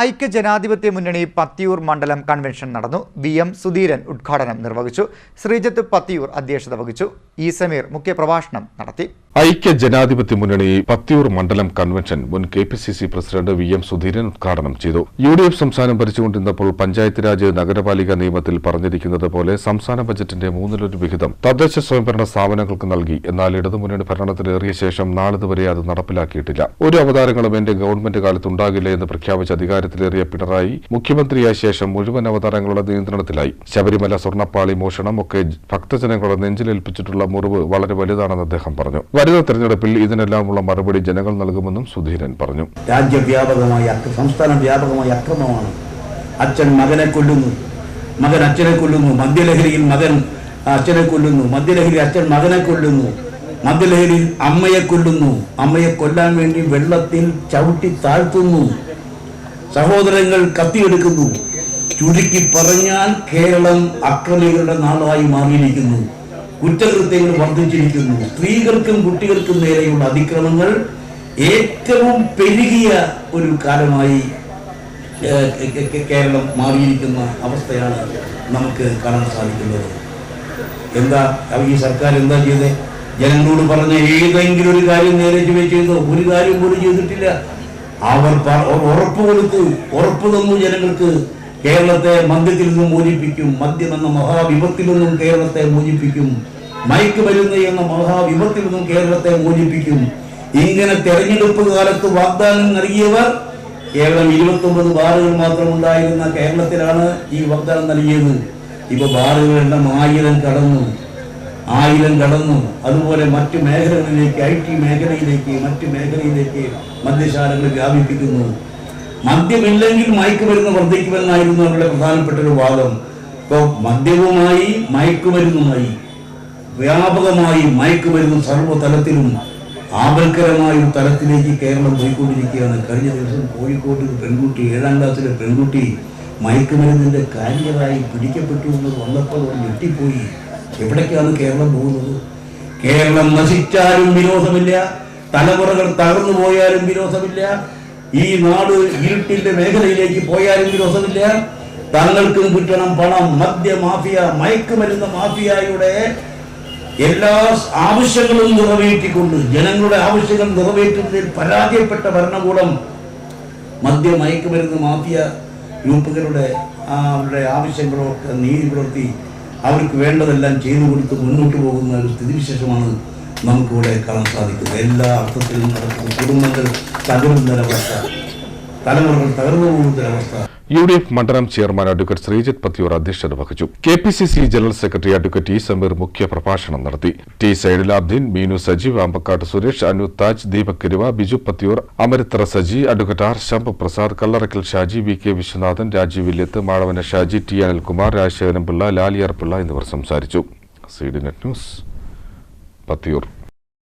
ഐക്യജനാധിപത്യ മുന്നണി പത്തിയൂർ മണ്ഡലം കൺവെൻഷൻ നടന്നു. വി എം സുധീരൻ ഉദ്ഘാടനം നിർവഹിച്ചു. ശ്രീജത്ത് പത്തിയൂർ അധ്യക്ഷത വഹിച്ചു. ഇ സമീർ മുഖ്യപ്രഭാഷണം നടത്തി. ഐക്യ ജനാധിപത്യ മുന്നണി പത്തിയൂർ മണ്ഡലം കൺവെൻഷൻ മുൻ K P C C president V M Sudheeran ഉദ്ഘാടനം ചെയ്തു. യു ഡി എഫ് സംസ്ഥാനം ഭരിച്ചുകൊണ്ടിരുന്നപ്പോൾ പഞ്ചായത്ത് രാജ് നഗരപാലിക നിയമത്തിൽ പറഞ്ഞിരിക്കുന്നത് പോലെ സംസ്ഥാന ബജറ്റിന്റെ മൂന്നിലൊരു വിഹിതം തദ്ദേശ സ്വയംഭരണ സ്ഥാപനങ്ങൾക്ക് നൽകി. എന്നാൽ ഇടതുമുന്നണി ഭരണത്തിലേറിയ ശേഷം നാളിതുവരെ അത് നടപ്പിലാക്കിയിട്ടില്ല. ഒരു അവതാരങ്ങളും എന്റെ ഗവൺമെന്റ് കാലത്ത് ഉണ്ടാകില്ല എന്ന് പ്രഖ്യാപിച്ച അധികാരത്തിലേറിയ പിണറായി മുഖ്യമന്ത്രിയായ ശേഷം മുഴുവൻ അവതാരങ്ങളുടെ നിയന്ത്രണത്തിലായി. ശബരിമല സ്വർണപ്പാളി മോഷണം ഒക്കെ ഭക്തജനങ്ങളുടെ നെഞ്ചിലേൽപ്പിച്ചിട്ടുള്ള മുറിവ് വളരെ വലുതാണെന്ന് അദ്ദേഹം പറഞ്ഞു. വരുന്ന തെരഞ്ഞെടുപ്പിൽ ഇതിനെല്ലാമുള്ള മറുപടി ജനങ്ങൾ നൽകുമെന്നും സുധീരൻ പറഞ്ഞു. രാജ്യവ്യാപകമായ സംസ്ഥാന വ്യാപകമായ അക്രമമാണ്. അച്ഛൻ മകനെ കൊല്ലുന്നു. മകൻ അച്ഛനെ കൊല്ലുന്നു. മദ്യലഹരിയിൽ മകൻ അച്ഛനെ കൊല്ലുന്നു. മദ്യലഹരി അച്ഛൻ മകനെ കൊല്ലുന്നു. മദ്യലഹരിയിൽ അമ്മയെ കൊല്ലുന്നു. അമ്മയെ കൊല്ലാൻ വേണ്ടി വെള്ളത്തിൽ ചവിട്ടി താഴ്ത്തുന്നു. സഹോദരങ്ങൾ കത്തിയെടുക്കുന്നു. ചുരുക്കി പറഞ്ഞാൽ കേരളം അക്രമികളുടെ നാളായി മാറിയിരിക്കുന്നു. കുറ്റകൃത്യങ്ങൾ വർദ്ധിച്ചിരിക്കുന്നു. സ്ത്രീകൾക്കും കുട്ടികൾക്കും നേരെയുള്ള അതിക്രമങ്ങൾ ഏറ്റവും പെരുകിയ ഒരു കാലമായി കേരളം മാറിയിരിക്കുന്ന അവസ്ഥയാണ് നമുക്ക് കാണാൻ സാധിക്കുന്നത്. എന്താ ഈ സർക്കാർ എന്താ ചെയ്തേ? ജനങ്ങളോട് പറഞ്ഞ ഏതെങ്കിലും ഒരു കാര്യം നേരെ ചെയ്തോ? ഒരു കാര്യം പോലും ചെയ്തിട്ടില്ല. അവർ ഉറപ്പ് കൊടുത്തു. ഉറപ്പ് തന്നു ജനങ്ങൾക്ക്. കേരളത്തെ മദ്യത്തിൽ നിന്നും മോചിപ്പിക്കും. മദ്യം എന്ന മഹാവിപത്തിൽ നിന്നും കേരളത്തെ മോചിപ്പിക്കും. മയക്ക് മരുന്ന് എന്ന മഹാവിപത്തിൽ നിന്നും കേരളത്തെ മോചിപ്പിക്കും. ഇങ്ങനെ തെരഞ്ഞെടുപ്പ് കാലത്ത് വാഗ്ദാനം നൽകിയവർ കേരളം ഇരുപത്തൊമ്പത് ബാറുകൾ മാത്രം ഉണ്ടായിരുന്ന കേരളത്തിലാണ് ഈ വാഗ്ദാനം നൽകിയത്. ഇപ്പൊ ബാറുകളുടെ ആയിരം കടന്നു. ആയിരം കടന്നു. അതുപോലെ മറ്റ് മേഖലകളിലേക്ക് ഐ ടി മേഖലയിലേക്ക് മറ്റ് മേഖലയിലേക്ക് മദ്യശാലകൾ വ്യാപിപ്പിക്കുന്നു. മദ്യമില്ലെങ്കിൽ മയക്കുമരുന്ന് വർദ്ധിക്കുമെന്നായിരുന്നു അവരുടെ പ്രധാനപ്പെട്ട ഒരു വാദം. ഇപ്പോൾ മദ്യവുമായി മയക്കുമരുന്നുമായി വ്യാപകമായി മയക്കുമരുന്ന് സർവതലത്തിലും ആപൽക്കരമായ ഒരു തലത്തിലേക്ക് കേരളം പോയിക്കൊണ്ടിരിക്കുകയാണ്. കഴിഞ്ഞ ദിവസം കോഴിക്കോട്ട് ഒരു പെൺകുട്ടി ഏഴാം ക്ലാസ്സിലെ പെൺകുട്ടി മയക്കുമരുന്നിന്റെ കാരിയറായി പിടിക്കപ്പെട്ടു എന്ന് വന്നപ്പോൾ ഞെട്ടിപ്പോയി. എവിടേക്കാണ് കേരളം പോകുന്നത്. കേരളം നശിച്ചാലും വിരോധമില്ല. തലമുറകൾ തകർന്നു പോയാലും വിരോധമില്ല. ഈ നാട് ഇരുട്ടിന്റെ മേഖലയിലേക്ക് പോയാലും വിരോധമില്ല. തങ്ങൾക്കും കിട്ടണം പണം മദ്യ മാഫിയ മയക്കുമരുന്ന മാഫിയയുടെ എല്ലാ ആവശ്യങ്ങളും നിറവേറ്റിക്കൊണ്ട് ജനങ്ങളുടെ ആവശ്യങ്ങൾ നിറവേറ്റുന്നതിൽ പരാജയപ്പെട്ട ഭരണകൂടം മദ്യ മയക്കുമരുന്ന് മാഫിയ ഗ്രൂപ്പുകളുടെ അവരുടെ ആവശ്യങ്ങളൊക്കെ നീതി പുലർത്തി അവർക്ക് വേണ്ടതെല്ലാം ചെയ്തു കൊടുത്ത് മുന്നോട്ട് പോകുന്ന ഒരു സ്ഥിതിവിശേഷമാണ് നമുക്കിവിടെ കാണാൻ സാധിക്കുന്നത്. എല്ലാ അർത്ഥത്തിലും നടക്കുന്ന കുടുംബങ്ങൾ തകരുന്നൊരവസ്ഥ തലമുറകൾ തകർന്നു പോകുന്നൊരവസ്ഥ യു ഡി എഫ് മണ്ഡലം ചെയർമാൻ അഡ്വക്കേറ്റ് ശ്രീജിത് പത്തിയൂർ അധ്യക്ഷത വഹിച്ചു. K P C C general secretary advocate E Sameer മുഖ്യ പ്രഭാഷണം നടത്തി. ടി സൈഡിലാബ്ദീൻ മീനു സജീവ് അമ്പക്കാട്ട് സുരേഷ് അനു താജ് ദീപക് കിരുവ ബിജു പത്തിയൂർ അമരിത്ര സജി അഡ്വക്കേറ്റ് ആർ ശംഭ പ്രസാദ് കല്ലറക്കൽ ഷാജി വി കെ വിശ്വനാഥൻ രാജീവ് വില്യത്ത് മാളവന ഷാജി ടി അനിൽകുമാർ രാജശേഖരൻ പിള്ള ലാലിയാർ പിള്ള എന്നിവർ സംസാരിച്ചു. C D net news Pathiyoor.